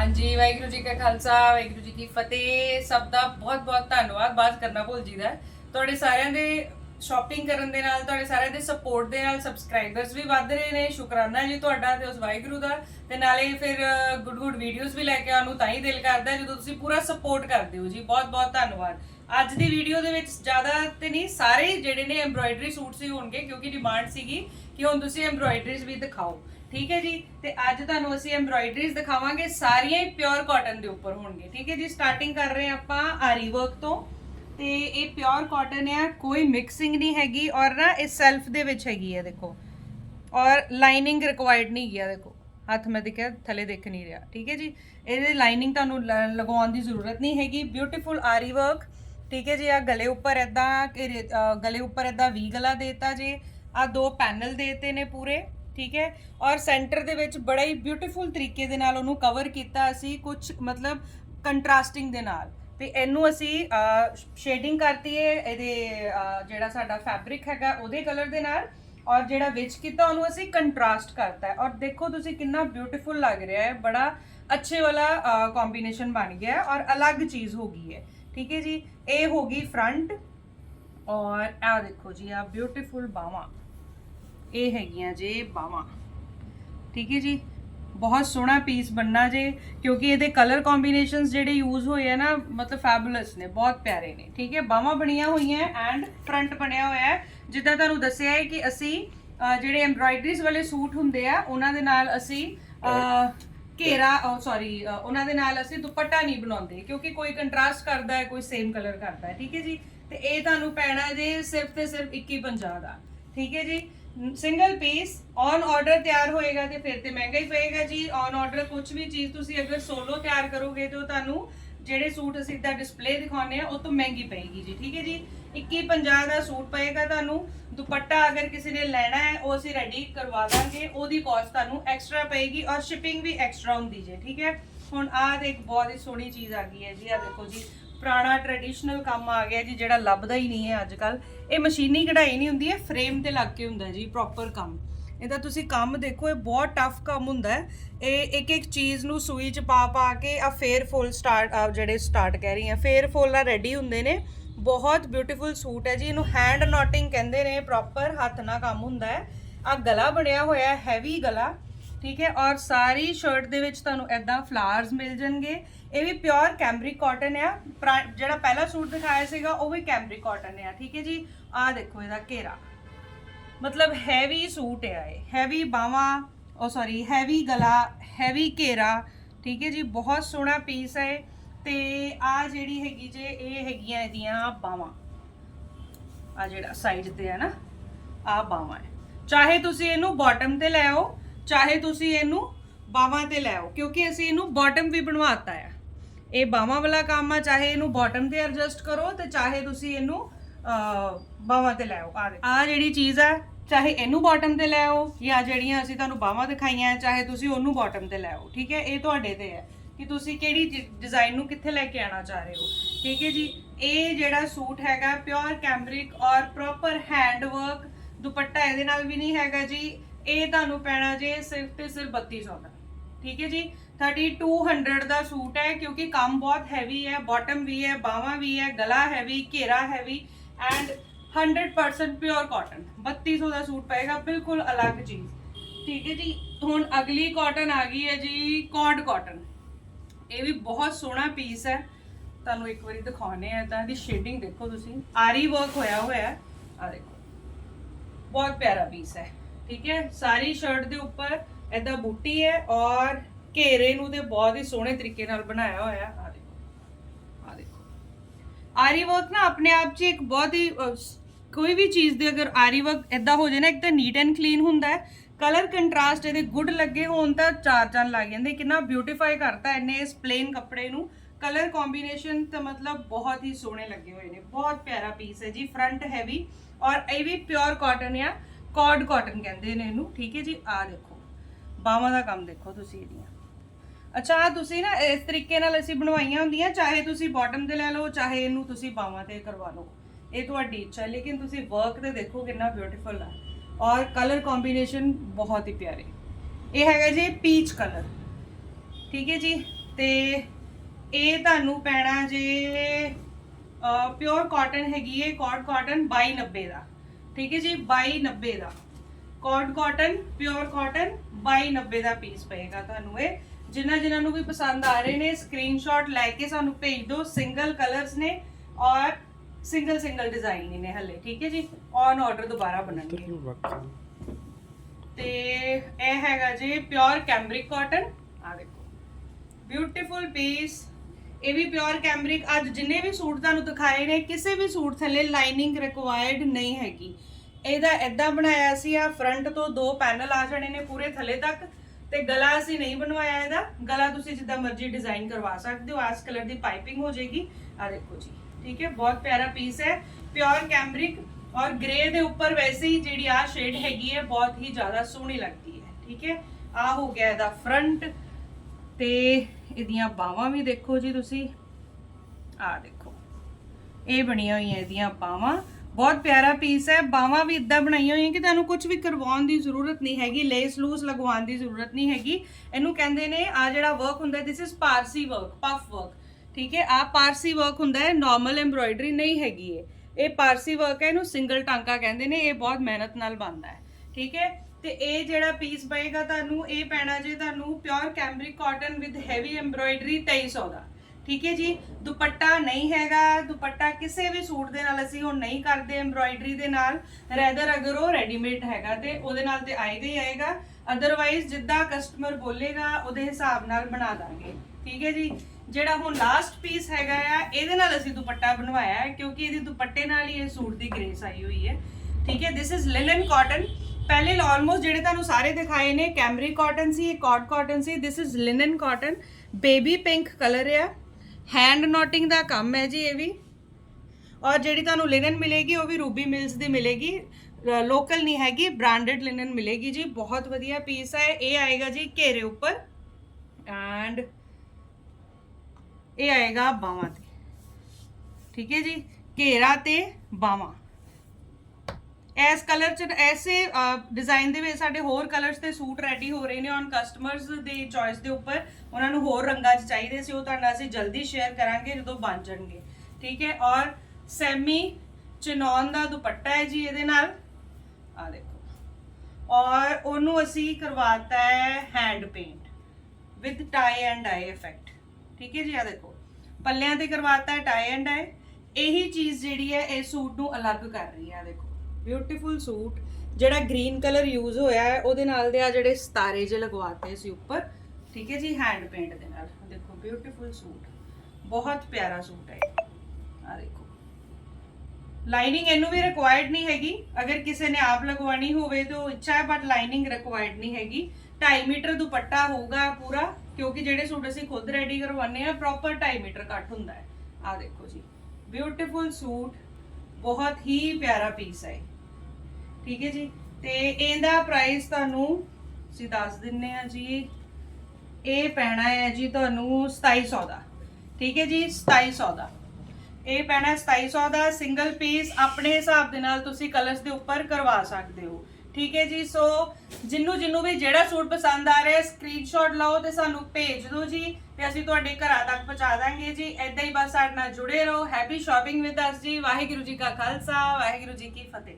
ਹਾਂਜੀ, ਵਾਹਿਗੁਰੂ ਜੀ ਕਾ ਖਾਲਸਾ, ਵਾਹਿਗੁਰੂ ਜੀ ਕੀ ਫਤਿਹ। ਸਭ ਦਾ ਬਹੁਤ ਬਹੁਤ ਧੰਨਵਾਦ ਬਾਤ ਕਰਨਾ ਭੁੱਲ ਜੀਦਾ ਤੁਹਾਡੇ ਸਾਰਿਆਂ ਦੇ ਸ਼ਾਪਿੰਗ ਕਰਨ ਦੇ ਨਾਲ, ਤੁਹਾਡੇ ਸਾਰਿਆਂ ਦੇ ਸਪੋਰਟ ਦੇ ਨਾਲ ਸਬਸਕ੍ਰਾਈਬਰਸ ਵੀ ਵੱਧ ਰਹੇ ਨੇ। ਸ਼ੁਕਰਾਨਾ ਜੀ ਤੁਹਾਡਾ ਤੇ ਉਸ ਵਾਹਿਗੁਰੂ ਦਾ। ਤੇ ਨਾਲੇ ਫਿਰ ਗੁੱਡ ਗੁੱਡ ਵੀਡੀਓਜ਼ ਵੀ ਲੈ ਕੇ ਆਉਣ ਨੂੰ ਤਾਂ ਹੀ ਦਿਲ ਕਰਦਾ, ਜਦੋਂ ਤੁਸੀਂ ਪੂਰਾ ਸਪੋਰਟ ਕਰਦੇ ਹੋ ਜੀ। ਬਹੁਤ ਬਹੁਤ ਧੰਨਵਾਦ। ਅੱਜ ਦੀ ਵੀਡੀਓ ਦੇ ਵਿੱਚ ਜ਼ਿਆਦਾ ਤੇ ਨਹੀਂ, ਸਾਰੇ ਜਿਹੜੇ ਨੇ ਐਮਬ੍ਰੋਇਡਰੀ ਸੂਟਸ ਹੀ ਹੋਣਗੇ, ਕਿਉਂਕਿ ਡਿਮਾਂਡ ਸੀਗੀ ਕਿ ਹੁਣ ਤੁਸੀਂ ਐਮਬ੍ਰੋਇਡਰੀਜ਼ ਵੀ ਦਿਖਾਓ। ਠੀਕ ਹੈ ਜੀ? ਤੇ ਅੱਜ ਤੁਹਾਨੂੰ ਅਸੀਂ ਐਮਬ੍ਰੋਇਡਰੀਜ਼ ਦਿਖਾਵਾਂਗੇ, ਸਾਰੀਆਂ ਹੀ ਪਿਓਰ ਕਾਟਨ ਦੇ ਉੱਪਰ ਹੋਣਗੇ। ਠੀਕ ਹੈ ਜੀ? ਸਟਾਰਟਿੰਗ ਕਰ ਰਹੇ ਹਾਂ ਆਪਾਂ ਆਰੀ ਵਰਕ ਤੋਂ। ਤੇ ਇਹ ਪਿਓਰ ਕਾਟਨ ਹੈ ਕੋਈ ਮਿਕਸਿੰਗ ਨਹੀਂ ਹੈਗੀ ਔਰ ਨਾ ਇਹ ਸੈਲਫ ਦੇ ਵਿੱਚ ਹੈਗੀ ਹੈ ਦੇਖੋ। ਔਰ ਲਾਈਨਿੰਗ ਰਿਕੁਆਇਰਡ ਨਹੀਂ ਗਿਆ ਦੇਖੋ। ਹੱਥ ਮੈਂ ਦੇਖਿਆ, ਥੱਲੇ ਦੇਖ ਨਹੀਂ ਰਿਹਾ। ਠੀਕ ਹੈ ਜੀ? ਇਹਦੇ ਲਾਈਨਿੰਗ ਤੁਹਾਨੂੰ ਲ- ਲਗਵਾਉਣ ਦੀ ਜ਼ਰੂਰਤ ਨਹੀਂ ਹੈਗੀ। ਬਿਊਟੀਫੁਲ ਆਰੀ ਵਰਕ ਠੀਕ ਹੈ ਜੀ? ਆ ਗਲੇ ਉੱਪਰ ਇਦਾਂ ਗਲੇ ਉੱਪਰ ਇਦਾਂ ਵੀ ਗਲਾ ਦੇਤਾ ਜੀ। ਆ ਦੋ ਪੈਨਲ ਦੇਤੇ ਨੇ ਪੂਰੇ। ਠੀਕ ਹੈ? ਔਰ ਸੈਂਟਰ ਦੇ ਵਿੱਚ ਬੜਾ ਹੀ ਬਿਊਟੀਫੁਲ ਤਰੀਕੇ ਦੇ ਨਾਲ ਉਹਨੂੰ ਕਵਰ ਕੀਤਾ ਅਸੀਂ ਕੁਝ ਮਤਲਬ ਕੰਟਰਾਸਟਿੰਗ ਦੇ ਨਾਲ। ਤੇ ਇਹਨੂੰ ਅਸੀਂ ਸ਼ੇਡਿੰਗ ਕਰਤੀ ਹੈ, ਇਹਦੇ ਜਿਹੜਾ ਸਾਡਾ ਫੈਬਰਿਕ ਹੈਗਾ, ਉਹਦੇ ਕਲਰ ਦੇ ਨਾਲ। ਔਰ ਜਿਹੜਾ ਵਿੱਚ ਕੀਤਾ, ਉਹਨੂੰ ਅਸੀਂ ਕੰਟਰਾਸਟ ਕਰਤਾ ਹੈ। ਔਰ ਦੇਖੋ ਤੁਸੀਂ ਕਿੰਨਾ ਬਿਊਟੀਫੁਲ ਲੱਗ ਰਿਹਾ ਹੈ। ਬੜਾ ਅੱਛੇ ਵਾਲਾ ਕੰਬੀਨੇਸ਼ਨ ਬਣ ਗਿਆ ਹੈ। ਔਰ ਅਲੱਗ ਚੀਜ਼ ਹੋ ਗਈ ਹੈ। ਠੀਕ ਹੈ ਜੀ? ਇਹ ਹੋ ਗਈ ਫਰੰਟ ਔਰ ਆ ਦੇਖੋ ਜੀ ਆ ਬਿਊਟੀਫੁਲ ਬਾਹਾਂ। ਇਹ ਹੈਗੀਆਂ ਜੇ ਬਾਹਾਂ ਠੀਕ ਹੈ ਜੀ? ਬਹੁਤ ਸੋਹਣਾ ਪੀਸ ਬੰਨਾ ਜੇ, ਕਿਉਂਕਿ ਇਹਦੇ ਕਲਰ ਕੰਬੀਨੇਸ਼ਨਸ ਜਿਹੜੇ ਯੂਜ਼ ਹੋਏ ਆ ਨਾ, ਮਤਲਬ ਫੈਬੂਲਸ ਨੇ, ਬਹੁਤ ਪਿਆਰੇ ਨੇ। ਠੀਕ ਹੈ? ਬਾਹਾਂ ਬਣੀਆਂ ਹੋਈਆਂ ਐਂਡ ਫਰੰਟ ਬਣਿਆ ਹੋਇਆ ਹੈ। ਜਿੱਦਾਂ ਤੁਹਾਨੂੰ ਦੱਸਿਆ ਹੈ ਕਿ ਅਸੀਂ ਜਿਹੜੇ ਐਮਬ੍ਰਾਇਡਰੀਜ਼ ਵਾਲੇ ਸੂਟ ਹੁੰਦੇ ਆ, ਉਹਨਾਂ ਦੇ ਨਾਲ ਅਸੀਂ ਘੇਰਾ ਸੌਰੀ ਉਹਨਾਂ ਦੇ ਨਾਲ ਅਸੀਂ ਦੁਪੱਟਾ ਨਹੀਂ ਬਣਾਉਂਦੇ, ਕਿਉਂਕਿ ਕੋਈ ਕੰਟਰਾਸਟ ਕਰਦਾ ਹੈ, ਕੋਈ ਸੇਮ ਕਲਰ ਕਰਦਾ ਹੈ। ਠੀਕ ਹੈ ਜੀ? ਤੇ ਇਹ ਤੁਹਾਨੂੰ ਪੈਣਾ ਜੇ ਸਿਰਫ ਤੇ ਸਿਰਫ 2150 ਦਾ। ਠੀਕ ਹੈ ਜੀ? ਸਿੰਗਲ ਪੀਸ ਔਨ ਆਰਡਰ ਤਿਆਰ ਹੋਏਗਾ ਤੇ ਫਿਰ ਤੇ ਮਹਿੰਗਾ ਹੀ ਪਏਗਾ ਜੀ। ਔਨ ਆਰਡਰ ਕੁਝ ਵੀ ਚੀਜ਼ ਤੁਸੀਂ ਅਗਰ ਸੋਲੋ ਤਿਆਰ ਕਰੋਗੇ ਤੇ ਉਹ ਤੁਹਾਨੂੰ ਜਿਹੜੇ ਸੂਟ ਅਸੀਂ ਦਾ ਡਿਸਪਲੇ ਦਿਖਾਉਂਦੇ ਆ ਉਹ ਤੋਂ ਮਹਿੰਗੀ ਪਏਗੀ ਜੀ। ਠੀਕ ਹੈ ਜੀ? 2150 ਦਾ ਸੂਟ ਪਏਗਾ ਤੁਹਾਨੂੰ। ਦੁਪੱਟਾ ਅਗਰ ਕਿਸੇ ਨੇ ਲੈਣਾ ਹੈ, ਉਹ ਅਸੀਂ ਰੈਡੀ ਕਰਵਾ ਦਾਂਗੇ। ਉਹਦੀ ਕਾਸਟ ਤੁਹਾਨੂੰ ਐਕਸਟਰਾ ਪਏਗੀ ਔਰ ਸ਼ਿਪਿੰਗ ਵੀ ਐਕਸਟਰਾ ਹੁੰਦੀ ਜੇ। ਠੀਕ ਹੈ? ਹੁਣ ਆਹ ਦੇਖ ਬਹੁਤ ਹੀ ਸੋਹਣੀ ਚੀਜ਼ ਆ ਗਈ ਹੈ ਜੀ ਆ ਦੇਖੋ ਜੀ। ਪੁਰਾਣਾ ਟ੍ਰੈਡੀਸ਼ਨਲ ਕੰਮ ਆ ਗਿਆ ਜੀ, ਜਿਹੜਾ ਲੱਭਦਾ ਹੀ ਨਹੀਂ ਹੈ ਅੱਜ ਕੱਲ ਇਹ ਮਸ਼ੀਨੀ ਕਢਾਈ ਨਹੀਂ ਹੁੰਦੀ ਹੈ ਫਰੇਮ ਤੇ ਲੱਗ ਕੇ ਹੁੰਦਾ ਜੀ ਪ੍ਰੋਪਰ ਕੰਮ। ਇਹਦਾ ਤੁਸੀਂ ਕੰਮ ਦੇਖੋ, ਇਹ ਬਹੁਤ ਟਫ ਕੰਮ ਹੁੰਦਾ ਹੈ। ਇਹ ਇੱਕ ਇੱਕ ਚੀਜ਼ ਨੂੰ ਸੂਈ ਚ ਪਾ ਪਾ ਕੇ ਆ ਫੇਰ ਫੁੱਲ ਸਟਾਰਟ ਜਿਹੜੇ ਸਟਾਰਟ ਕਹਿ ਰਹੀ ਆ ਫੇਰ ਫੁੱਲ ਆ ਰੈਡੀ ਹੁੰਦੇ ਨੇ। ਬਹੁਤ ਬਿਊਟੀਫੁਲ ਸੂਟ ਹੈ ਜੀ, ਇਹਨੂੰ ਹੈਂਡ ਨੋਟਿੰਗ ਕਹਿੰਦੇ ਨੇ ਪ੍ਰੋਪਰ ਹੱਥ ਨਾਲ ਕੰਮ ਹੁੰਦਾ ਹੈ। ਆ ਗਲਾ ਬਣਿਆ ਹੋਇਆ ਹੈ ਹੈਵੀ ਗਲਾ। ਠੀਕ ਹੈ? ਔਰ ਸਾਰੀ ਸ਼ਰਟ ਦੇ ਵਿੱਚ ਤੁਹਾਨੂੰ ਐਦਾਂ ਫਲਾਵਰਸ ਮਿਲ ਜਾਣਗੇ। ਇਹ ਵੀ ਪਿਓਰ ਕੈਮਬਰਿਕ ਕਾਟਨ ਆ। ਪੁਰਾ- ਜਿਹੜਾ ਪਹਿਲਾ ਸੂਟ ਦਿਖਾਇਆ ਸੀਗਾ, ਉਹ ਵੀ ਕੈਮਬਰਿਕ ਕਾਟਨ ਆ। ਠੀਕ ਹੈ ਜੀ? ਆਹ ਦੇਖੋ ਇਹਦਾ ਘੇਰਾ। ਮਤਲਬ ਹੈਵੀ ਸੂਟ ਆ ਇਹ। ਹੈਵੀ ਬਾਹਾਂ, ਉਹ ਸੌਰੀ ਹੈਵੀ ਗਲਾ ਹੈਵੀ ਘੇਰਾ। ਠੀਕ ਹੈ ਜੀ? ਬਹੁਤ ਸੋਹਣਾ ਪੀਸ ਹੈ ਇਹ। ਤੇ ਆ ਜਿਹੜੀ ਹੈਗੀ ਜੇ, ਇਹ ਹੈਗੀਆਂ ਇਹਦੀਆਂ ਬਾਹਾਂ। ਆ ਜਿਹੜਾ ਸਾਈਡ ਤੇ ਹੈ ਨਾ ਆ ਬਾਹਾਂ ਹੈ ਚਾਹੇ ਤੁਸੀਂ ਇਹਨੂੰ ਬਾਟਮ ਤੇ ਲੈ ਆਓ ਚਾਹੇ ਤੁਸੀਂ ਇਹਨੂੰ ਬਾਹਾਂ ਤੇ ਲੈ ਕਿਉਂਕਿ ਅਸੀਂ ਇਹਨੂੰ ਬਾਟਮ ਵੀ ਬਣਵਾਤਾ ਹੈ ਇਹ ਬਾਹਾਂ ਵਾਲਾ ਕੰਮ ਆ, ਚਾਹੇ ਇਹਨੂੰ ਬਾਟਮ ਤੇ ਐਡਜਸਟ ਕਰੋ ਤੇ ਚਾਹੇ ਤੁਸੀਂ ਇਹਨੂੰ ਬਾਹਾਂ ਤੇ ਲੈ ਆਓ। ਆ ਆ ਜਿਹੜੀ ਚੀਜ਼ ਆ, ਚਾਹੇ ਇਹਨੂੰ ਬਾਟਮ ਤੇ ਲੈ ਜਾਂ ਜਿਹੜੀਆਂ ਅਸੀਂ ਤੁਹਾਨੂੰ ਬਾਹਾਂ ਦਿਖਾਈਆਂ, ਚਾਹੇ ਤੁਸੀਂ ਉਹਨੂੰ ਬਾਟਮ ਤੇ ਲੈ ਠੀਕ ਹੈ? ਇਹ ਤੁਹਾਡੇ ਤੇ ਹੈ ਕਿ ਤੁਸੀਂ ਕਿਹੜੀ ਡਿਜ਼ਾਈਨ ਨੂੰ ਕਿੱਥੇ ਲੈ ਕੇ ਆਣਾ ਚਾਹ ਰਹੇ ਹੋ, ਠੀਕ ਹੈ ਜੀ? ਇਹ ਜਿਹੜਾ ਸੂਟ ਹੈਗਾ ਪਿਓਰ ਕੈਮਬਰਿਕ ਔਰ ਪ੍ਰੋਪਰ ਹੈਂਡ ਵਰਕ ਦੁਪੱਟਾ ਇਹਦੇ ਨਾਲ ਵੀ ਨਹੀਂ ਹੈਗਾ ਜੀ। ਇਹ ਤੁਹਾਨੂੰ ਪੈਣਾ ਜੇ ਸਿਰਫ ਤੇ ਸਿਰਫ 3200 ਦਾ। ਠੀਕ ਹੈ ਜੀ? 3200 ਦਾ ਸੂਟ ਹੈ ਕਿਉਂਕਿ ਕੰਮ ਬਹੁਤ ਹੈਵੀ ਹੈ ਬਾਟਮ ਵੀ ਹੈ, ਬਾਹਾਂ ਵੀ ਹੈ, ਗਲਾ ਹੈਵੀ ਘੇਰਾ ਹੈਵੀ ਐਂਡ 100% ਪਿਓਰ ਕਾਟਨ 3200 ਦਾ ਸੂਟ ਪਏਗਾ, ਬਿਲਕੁਲ ਅਲੱਗ ਚੀਜ਼। ਠੀਕ ਹੈ ਜੀ? ਹੁਣ ਅਗਲੀ ਕਾਟਨ ਆ ਗਈ ਹੈ ਜੀ ਕੌਡ ਕਾਟਨ ਇਹ ਵੀ ਬਹੁਤ ਸੋਹਣਾ ਪੀਸ ਹੈ। ਤੁਹਾਨੂੰ ਇੱਕ ਵਾਰੀ ਦਿਖਾਉਣੇ ਆ ਤਾਂ ਇਹਦੀ ਸ਼ੇਡਿੰਗ ਦੇਖੋ ਤੁਸੀਂ। ਆਰੀ ਵਰਕ ਹੋਇਆ ਹੋਇਆ ਆ ਦੇਖੋ। ਬਹੁਤ ਪਿਆਰਾ ਪੀਸ ਹੈ। ਠੀਕ ਹੈ? ਸਾਰੀ ਸ਼ਰਟ ਦੇ ਉੱਪਰ ਏਦਾਂ ਬੂਟੀ ਹੈ ਔਰ ਘੇਰੇ ਨੂੰ ਤੇ ਬਹੁਤ ਹੀ ਸੋਹਣੇ ਤਰੀਕੇ ਨਾਲ ਬਣਾਇਆ ਹੋਇਆ। ਆ ਦੇਖੋ ਆ ਦੇਖੋ। ਆਰੀ ਵਰਕ ਨਾ ਆਪਣੇ ਆਪ 'ਚ ਇੱਕ ਬਹੁਤ ਹੀ ਕੋਈ ਵੀ ਚੀਜ਼ ਦੇ ਅਗਰ ਆਰੀ ਵਰਕ ਇਦਾਂ ਹੋ ਜਾਏ ਨਾ, ਇੱਕ ਤਾਂ ਨੀਟ ਐਂਡ ਕਲੀਨ ਹੁੰਦਾ ਹੈ। ਕਲਰ ਕੰਟਰਾਸਟ ਇਹਦੇ ਗੁੱਡ ਲੱਗੇ, ਹੋਣ ਤਾਂ ਚਾਰ ਚੰਨ ਲੱਗ ਜਾਂਦੇ। ਕਿੰਨਾ ਬਿਊਟੀਫਾਈ ਕਰਤਾ ਇਹਨੇ ਇਸ ਪਲੇਨ ਕੱਪੜੇ ਨੂੰ। ਕਲਰ ਕੰਬੀਨੇਸ਼ਨ ਤਾਂ ਮਤਲਬ ਬਹੁਤ ਹੀ ਸੋਹਣੇ ਲੱਗੇ ਹੋਏ ਨੇ। ਬਹੁਤ ਪਿਆਰਾ ਪੀਸ ਹੈ ਜੀ ਫਰੰਟ ਹੈਵੀ ਔਰ ਇਹ ਵੀ ਪਿਓਰ ਕਾਟਨ ਆ। ਕੌਡ ਕਾਟਨ ਕਹਿੰਦੇ ਨੇ ਇਹਨੂੰ। ਠੀਕ ਹੈ ਜੀ ਆ ਦੇਖੋ। ਬਾਹਾਂ ਦਾ ਕੰਮ ਦੇਖੋ ਤੁਸੀਂ ਇਹਦੀਆਂ। ਅੱਛਾ, ਆਹ ਤੁਸੀਂ ਨਾ ਇਸ ਤਰੀਕੇ ਨਾਲ ਅਸੀਂ ਬਣਵਾਈਆਂ ਹੁੰਦੀਆਂ, ਚਾਹੇ ਤੁਸੀਂ ਬਾਟਮ ਤੇ ਲੈ ਲਓ, ਚਾਹੇ ਇਹਨੂੰ ਤੁਸੀਂ ਬਾਹਾਂ ਤੇ ਕਰਵਾ ਲਓ। ਇਹ ਤੁਹਾਡੀ ਇੱਛਾ ਹੈ, ਲੇਕਿਨ ਤੁਸੀਂ ਵਰਕ ਤੇ ਦੇਖੋ ਕਿੰਨਾ ਬਿਊਟੀਫੁਲ ਆ। ਔਰ ਕਲਰ ਕੰਬੀਨੇਸ਼ਨ ਬਹੁਤ ਹੀ ਪਿਆਰੇ। ਇਹ ਹੈਗਾ ਜੀ ਪੀਚ ਕਲਰ ਠੀਕ ਹੈ ਜੀ, ਤੇ ਇਹ ਤੁਹਾਨੂੰ ਪੈਣਾ ਜੇ ਪਿਓਰ ਕਾਟਨ ਹੈਗੀ ਹੈ ਕਾਟ ਕਾਟਨ 2290 ਦਾ। ਠੀਕ ਹੈ ਜੀ 2290 ਦਾ। ਕਾਟ ਕਾਟਨ ਪਿਓਰ ਕਾਟਨ 2290 ਦਾ ਪੀਸ ਪਏਗਾ ਤੁਹਾਨੂੰ ਇਹ। ਜਿਨ੍ਹਾਂ ਜਿਨ੍ਹਾਂ ਨੂੰ ਵੀ ਪਸੰਦ ਆ ਰਹੇ ਨੇ ਸਕਰੀਨਸ਼ਾਟ ਲੈ ਕੇ ਸਾਨੂੰ ਭੇਜ ਦਿਓ। ਸਿੰਗਲ ਕਲਰਸ ਨੇ ਔਰ ਸਿੰਗਲ ਸਿੰਗਲ ਡਿਜ਼ਾਈਨ ਹੀ ਨੇ ਹਲੇ ਠੀਕ ਹੈ ਜੀ? ਔਨ ਆਰਡਰ ਦੁਬਾਰਾ ਬਣਨਗੇ। ਤੇ ਇਹ ਹੈਗਾ ਜੀ ਪਿਓਰ ਕੈਂਬਰਿਕ ਕਾਟਨ ਆ ਦੇਖੋ। ਬਿਊਟੀਫੁਲ ਪੀਸ ਇਹ ਵੀ ਪਿਓਰ ਕੈਮਰਿਕ ਅੱਜ ਜਿੰਨੇ ਵੀ ਸੂਟ ਤੁਹਾਨੂੰ ਦਿਖਾਏ ਨੇ, ਕਿਸੇ ਵੀ ਸੂਟ ਥੱਲੇ ਲਾਈਨਿੰਗ ਰਿਕੁਆਇਰਡ ਨਹੀਂ ਹੈਗੀ। ਇਹਦਾ ਐਦਾਂ ਬਣਾਇਆ ਸੀ ਆ ਫਰੰਟ ਤੋਂ ਦੋ ਪੈਨਲ ਆ ਜਾਣੇ ਨੇ ਪੂਰੇ ਥੱਲੇ ਤੱਕ, ਤੇ ਗਲਾ ਅਸੀਂ ਨਹੀਂ ਬਣਵਾਇਆ ਇਹਦਾ। ਗਲਾ ਤੁਸੀਂ ਜਿੱਦਾਂ ਮਰਜ਼ੀ ਡਿਜ਼ਾਈਨ ਕਰਵਾ ਸਕਦੇ ਹੋ, ਆਸ ਕਲਰ ਦੀ ਪਾਈਪਿੰਗ ਹੋ ਜਾਏਗੀ। ਆ ਦੇਖੋ ਜੀ, ਠੀਕ ਹੈ, ਬਹੁਤ ਪਿਆਰਾ ਪੀਸ ਹੈ। ਪਿਓਰ ਕੈਮਰਿਕ ਔਰ ਗ੍ਰੇ ਦੇ ਉੱਪਰ ਵੈਸੇ ਹੀ ਜਿਹੜੀ ਆ ਸ਼ੇਡ ਹੈਗੀ ਹੈ, ਬਹੁਤ ਹੀ ਜ਼ਿਆਦਾ ਸੋਹਣੀ ਲੱਗਦੀ ਹੈ, ਠੀਕ ਹੈ। ਆ ਹੋ ਗਿਆ ਇਹਦਾ ਫਰੰਟ ਤੇ ਇਹਦੀਆਂ ਬਾਹਾਂ ਵੀ ਦੇਖੋ ਜੀ ਤੁਸੀਂ। ਆ ਦੇਖੋ। ਇਹ ਬਣੀਆਂ ਹੋਈਆਂ ਇਹਦੀਆਂ ਬਾਹਾਂ। ਬਹੁਤ ਪਿਆਰਾ ਪੀਸ ਹੈ। ਬਾਹਾਂ ਵੀ ਇਦਾਂ ਬਣਾਈਆਂ ਹੋਈਆਂ ਕਿ ਤੁਹਾਨੂੰ ਕੁਝ ਵੀ ਕਰਵਾਉਣ ਦੀ ਜ਼ਰੂਰਤ ਨਹੀਂ ਹੈਗੀ ਲੇਸ ਲੂਸ ਲਗਵਾਉਣ ਦੀ ਜ਼ਰੂਰਤ ਨਹੀਂ ਹੈਗੀ। ਇਹਨੂੰ ਕਹਿੰਦੇ ਨੇ ਆ ਜਿਹੜਾ ਵਰਕ ਹੁੰਦਾ this is Parsi work puff work ਠੀਕ ਹੈ? ਆ ਪਾਰਸੀ ਵਰਕ ਹੁੰਦਾ ਹੈ ਨਾਰਮਲ ਐਮਬ੍ਰੋਇਡਰੀ ਨਹੀਂ ਹੈਗੀ ਇਹ। ਇਹ ਪਾਰਸੀ ਵਰਕ ਹੈ, ਇਹਨੂੰ ਸਿੰਗਲ ਟਾਂਕਾ ਕਹਿੰਦੇ ਨੇ, ਇਹ ਬਹੁਤ ਮਿਹਨਤ ਨਾਲ ਬਣਦਾ ਹੈ, ਠੀਕ ਹੈ? ਤੇ ਇਹ ਜਿਹੜਾ ਪੀਸ ਪਏਗਾ ਤੁਹਾਨੂੰ, ਇਹ ਪੈਣਾ ਜੇ ਤੁਹਾਨੂੰ pure cambric cotton with heavy embroidery 2300 ਦਾ। ਠੀਕ ਹੈ ਜੀ? ਦੁਪੱਟਾ ਨਹੀਂ ਹੈਗਾ, ਦੁਪੱਟਾ ਕਿਸੇ ਵੀ ਸੂਟ ਦੇ ਨਾਲ ਅਸੀਂ ਹੁਣ ਨਹੀਂ ਕਰਦੇ ਐਮਬ੍ਰੋਇਡਰੀ ਦੇ ਨਾਲ। ਰੈਦਰ ਅਗਰ ਉਹ ਰੈਡੀਮੇਡ ਹੈਗਾ ਤੇ ਉਹਦੇ ਨਾਲ ਤੇ ਆਏਗਾ ਹੀ ਆਏਗਾ। ਅਦਰਵਾਈਜ਼ ਜਿੱਦਾਂ ਕਸਟਮਰ ਬੋਲੇਗਾ, ਉਹਦੇ ਹਿਸਾਬ ਨਾਲ ਬਣਾ ਦਾਂਗੇ। ਠੀਕ ਹੈ ਜੀ? ਜਿਹੜਾ ਹੁਣ ਲਾਸਟ ਪੀਸ ਹੈਗਾ ਆ, ਇਹਦੇ ਨਾਲ ਅਸੀਂ ਦੁਪੱਟਾ ਬਣਵਾਇਆ ਹੈ, ਕਿਉਂਕਿ ਇਹਦੀ ਦੁਪੱਟੇ ਨਾਲ ਹੀ ਇਹ ਸੂਟ ਦੀ ਗ੍ਰੇਸ ਆਈ ਹੋਈ ਹੈ। ਠੀਕ ਹੈ? ਦਿਸ ਇਜ਼ ਲਿਨਨ ਕਾਟਨ ਪਹਿਲੇ ਆਲਮੋਸਟ ਜਿਹੜੇ ਤੁਹਾਨੂੰ ਸਾਰੇ ਦਿਖਾਏ ਨੇ ਕੈਮਰੀ ਕਾਟਨ ਸੀ ਇਹ cot cotton C this is linen cotton baby pink colour ਆ। ਹੈਂਡ ਨੋਟਿੰਗ ਦਾ ਕੰਮ ਹੈ ਜੀ ਇਹ ਵੀ। ਔਰ ਜਿਹੜੀ ਤੁਹਾਨੂੰ ਲਿਨਨ ਮਿਲੇਗੀ, ਉਹ ਵੀ ਰੂਬੀ ਮਿਲਸ ਦੀ ਮਿਲੇਗੀ। ਲੋਕਲ ਨਹੀਂ ਹੈਗੀ ਬ੍ਰਾਂਡਡ ਲਿਨਨ ਮਿਲੇਗੀ ਜੀ। ਬਹੁਤ ਵਧੀਆ ਪੀਸ ਹੈ ਇਹ। ਆਏਗਾ ਜੀ ਘੇਰੇ ਉੱਪਰ। ਐਂਡ ਇਹ ਆਏਗਾ ਬਾਵਾਂ ਤੇ। ਠੀਕ ਹੈ ਜੀ? ਘੇਰਾ ਤੇ ਬਾਵਾਂ ਇਸ ਕਲਰ ਚ ਐਸੇ ਡਿਜ਼ਾਈਨ ਦੇ ਵਿੱਚ ਸਾਡੇ ਹੋਰ ਕਲਰਸ ਤੇ ਸੂਟ ਰੈਡੀ ਹੋ ਰਹੇ ਨੇ ਔਨ ਕਸਟਮਰਸ ਦੇ ਚੋਇਸ ਦੇ ਉੱਪਰ। ਉਹਨਾਂ ਨੂੰ ਹੋਰ ਰੰਗਾਂ 'ਚ ਚਾਹੀਦੇ ਸੀ, ਉਹ ਤੁਹਾਡਾ ਅਸੀਂ ਜਲਦੀ ਸ਼ੇਅਰ ਕਰਾਂਗੇ ਜਦੋਂ ਬਣ ਜਾਣਗੇ। ਠੀਕ ਹੈ? ਔਰ ਸੈਮੀ ਚਨੌਨ ਦਾ ਦੁਪੱਟਾ ਹੈ ਜੀ ਇਹਦੇ ਨਾਲ। ਆ ਦੇਖੋ। ਔਰ ਉਹਨੂੰ ਅਸੀਂ ਕਰਵਾਤਾ ਹੈ hand paint with tie and dye effect ਠੀਕ ਹੈ ਜੀ? ਆ ਦੇਖੋ। ਪੱਲਿਆਂ ਤੇ ਕਰਵਾਤਾ ਹੈ ਟਾਈ ਐਂਡ ਡਾਈ ਇਹੀ ਚੀਜ਼ ਜਿਹੜੀ ਹੈ, ਇਹ ਸੂਟ ਨੂੰ ਅਲੱਗ ਕਰ ਰਹੀ ਹੈ ਦੇਖੋ। ਬਿਊਟੀਫੁਲ ਸੂਟ ਜਿਹੜਾ ਗ੍ਰੀਨ ਕਲਰ ਯੂਜ਼ ਹੋਇਆ ਹੈ, ਉਹਦੇ ਨਾਲ ਦੇ ਆ ਜਿਹੜੇ ਸਤਾਰੇ ਜੇ ਲਗਵਾਤੇ ਸੀ ਉੱਪਰ। ਠੀਕ ਹੈ ਜੀ ਹੈਂਡ ਪੇਂਟ ਦੇ ਨਾਲ। ਦੇਖੋ ਬਿਊਟੀਫੁਲ ਸੂਟ ਬਹੁਤ ਪਿਆਰਾ ਸੂਟ ਹੈ ਆ ਦੇਖੋ। ਲਾਈਨਿੰਗ ਇਹਨੂੰ ਵੀ ਰਿਕੁਆਇਰਡ ਨਹੀਂ ਹੈਗੀ। ਅਗਰ ਕਿਸੇ ਨੇ ਆਪ ਲਗਵਾਣੀ ਹੋਵੇ ਤਾਂ ਇੱਛਾ ਹੈ ਬਟ ਲਾਈਨਿੰਗ ਰਿਕੁਆਇਰਡ ਨਹੀਂ ਹੈਗੀ। 2.5 ਮੀਟਰ ਦੁਪੱਟਾ ਹੋਊਗਾ ਪੂਰਾ, ਕਿਉਂਕਿ ਜਿਹੜੇ ਸੂਟ ਅਸੀਂ ਖੁਦ ਰੈਡੀ ਕਰਵਾਉਂਦੇ ਆ ਪ੍ਰੋਪਰ 2.5 ਮੀਟਰ ਕੱਟ ਹੁੰਦਾ ਹੈ। ਆ ਦੇਖੋ ਜੀ। ਬਿਊਟੀਫੁਲ ਸੂਟ ਬਹੁਤ ਹੀ ਪਿਆਰਾ ਪੀਸ ਹੈ ਠੀਕ ਹੈ ਜੀ? ਤੇ ਇਹਦਾ ਪ੍ਰਾਈਸ ਤੁਹਾਨੂੰ ਅਸੀਂ ਦੱਸ ਦਿੰਨੇ ਆ ਜੀ। ਇਹ ਪੈਣਾ ਹੈ ਜੀ ਤੁਹਾਨੂੰ 2700 ਦਾ। ਠੀਕ ਹੈ ਜੀ? 2700 ਦਾ। ਇਹ ਪੈਣਾ 2700 ਦਾ ਸਿੰਗਲ ਪੀਸ ਆਪਣੇ ਹਿਸਾਬ ਦੇ ਨਾਲ ਤੁਸੀਂ ਕਲਰਸ ਦੇ ਉੱਪਰ ਕਰਵਾ ਸਕਦੇ ਹੋ। ਠੀਕ ਹੈ ਜੀ ਸੋ ਜਿੰਨੂੰ ਜਿੰਨੂੰ ਵੀ ਜਿਹੜਾ ਸੂਟ ਪਸੰਦ ਆ ਰਿਹਾ ਸਕਰੀਨਸ਼ਾਟ ਲਓ ਤੇ ਸਾਨੂੰ ਭੇਜ ਦਿਓ ਜੀ ਤੇ ਅਸੀਂ ਤੁਹਾਡੇ ਘਰਾਂ ਤੱਕ ਪਹੁੰਚਾ ਦਾਂਗੇ ਜੀ। ਐਦਾਂ ਹੀ ਬਸ ਸਾਡੇ ਨਾਲ ਜੁੜੇ ਰਹੋ। ਹੈਪੀ ਸ਼ਾਪਿੰਗ ਵਿਦ ਅਸ ਜੀ। ਵਾਹਿਗੁਰੂ ਜੀ ਕਾ ਖਾਲਸਾ, ਵਾਹਿਗੁਰੂ ਜੀ ਕੀ ਫਤਿਹ।